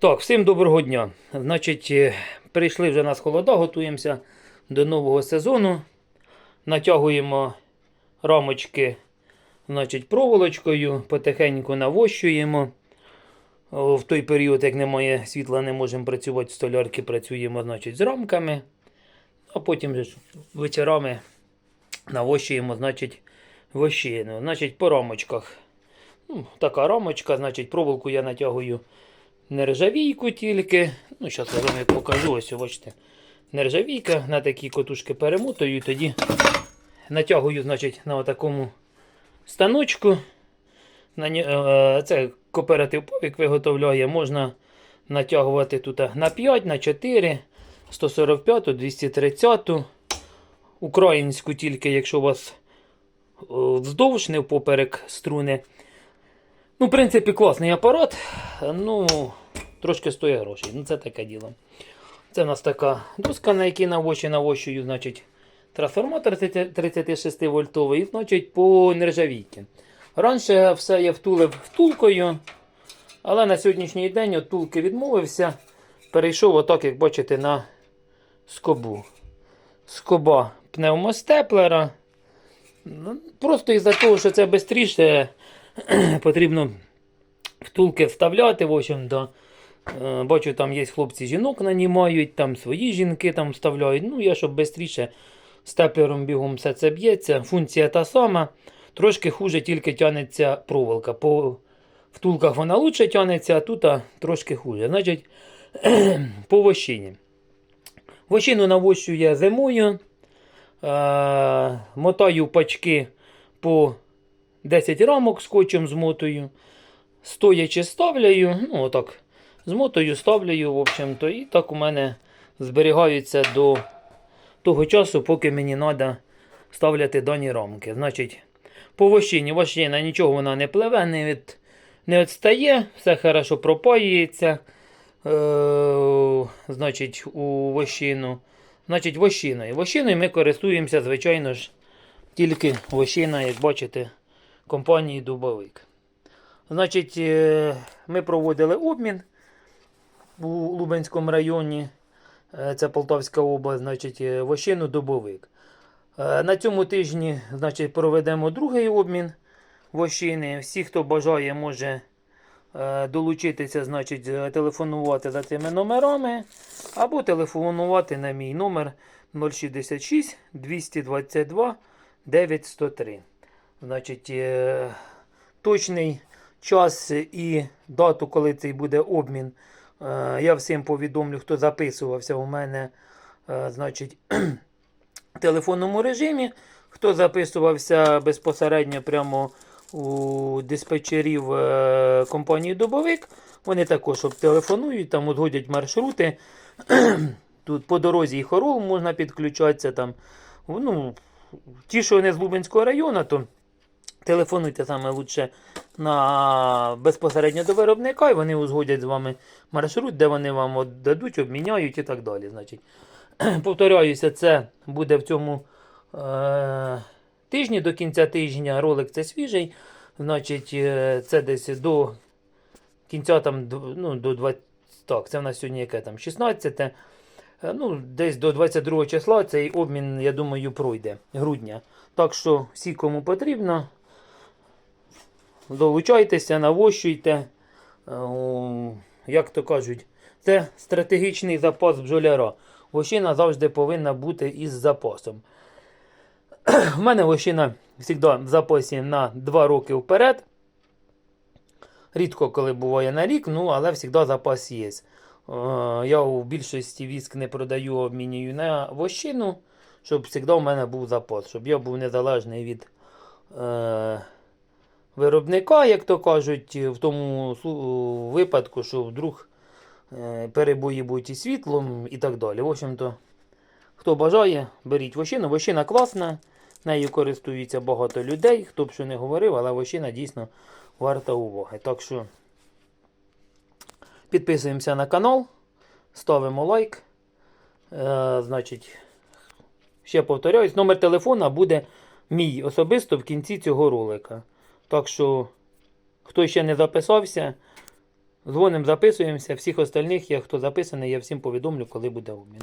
Так, всім доброго дня. Значить, е, прийшли вже нас холода, готуємося до нового сезону. Натягуємо рамочки значить, проволочкою, потихеньку навощуємо. В той період, як немає світла, не можемо працювати в столярки, працюємо значить, з рамками. А потім вечорами навощуємо значить, вощину. Значить, по рамочках. Ну, така рамочка, значить, проволоку я натягую нержавійку тільки. Ну, зараз я вам покажу, ось бачите. Нержавійка на такі котушки перемотую, тоді натягую, значить, на такому станочку. На, е, це кооператив повік виготовляє. Можна натягувати тут на 5, на 4, 145, 230, українську тільки, якщо у вас е, вздовж, не впоперек струни. Ну, в принципі, класний апарат. Ну, трошки стоїть грошей. Ну, це таке діло. Це в нас така доска, на якій навощі навощую, значить, трансформатор 36 вольтовий, значить, по нержавійки. Раніше все я втулив втулкою, але на сьогоднішній день втулки відмовився. Перейшов отак, як бачите, на скобу. Скоба пневмостеплера. Ну, Просто із-за того, що це швидше потрібно втулки вставляти. В общем, да. Е, Бачу, там є хлопці жінок нанімають, там свої жінки там вставляють. Ну, я щоб швидше степлером бігом все це б'ється. Функція та сама. Трошки хуже тільки тягнеться проволока. По втулках вона лучше тягнеться, а тут а, трошки хуже. Значить, по вощині. Вощину навощую я зимою. Е, мотаю пачки по 10 рамок скотчем змотую. Стоячи ставляю, ну отак, змотую, ставляю, в общем-то, і так у мене зберігаються до того часу, поки мені треба ставляти дані рамки. Значить, по вощині, вощина нічого вона не пливе, не, від, не відстає, все хорошо пропаюється. Е, значить, у вощину. Значить, вощиною. Вощиною ми користуємося, звичайно ж, тільки вощина, як бачите, компанії Дубовик. Значить, е, ми проводили обмін у Лубенському районі. Е, Це Полтавська область, значить, е, вощину Дубовик. Е, На цьому тижні значить, проведемо другий обмін вощини. Всі, хто бажає, може долучитися, значить, телефонувати за цими номерами, або телефонувати на мій номер 066 222 9103. Значить, точний час і дату, коли цей буде обмін, я всім повідомлю, хто записувався у мене, е, значить, в телефонному режимі. Хто записувався безпосередньо прямо у диспетчерів е, компанії Добовик, вони також телефонують, там узгодять маршрути. Тут по дорозі і хорол можна підключатися. Там, ну, ті, що не з Лубенського району, то телефонуйте саме лучше на безпосередньо до виробника, і вони узгодять з вами маршрут, де вони вам дадуть, обміняють і так далі. Значить, повторяюся, це буде в цьому е- тижні, до кінця тижня ролик це свіжий. Значить, е, це десь до кінця там, ну, до 20, так, це в нас сьогодні яке там 16. Е, Ну, десь до 22 числа цей обмін, я думаю, пройде грудня. Так що всі, кому потрібно, долучайтеся, навощуйте. Е, Як то кажуть, це стратегічний запас бджоляра. Вощина завжди повинна бути із запасом. У мене вощина завжди в запасі на 2 роки вперед. Рідко коли буває на рік, ну але завжди запас є. Е, Я у більшості віск не продаю, обмінюю на вощину, щоб завжди у мене був запас, щоб я був незалежний від е, виробника, як то кажуть, в тому випадку, що вдруг е, перебої будуть із світлом і так далі. В общем-то, хто бажає, беріть вощину. Вощина класна, нею користується багато людей, хто б що не говорив, але вощина дійсно варта уваги. Так що підписуємося на канал, ставимо лайк. Е, значить, ще повторяюсь, номер телефона буде мій особисто в кінці цього ролика. Так що, хто ще не записався, Дзвонимо, записуємося. Всіх остальних, я, хто записаний, я всім повідомлю, коли буде обмін.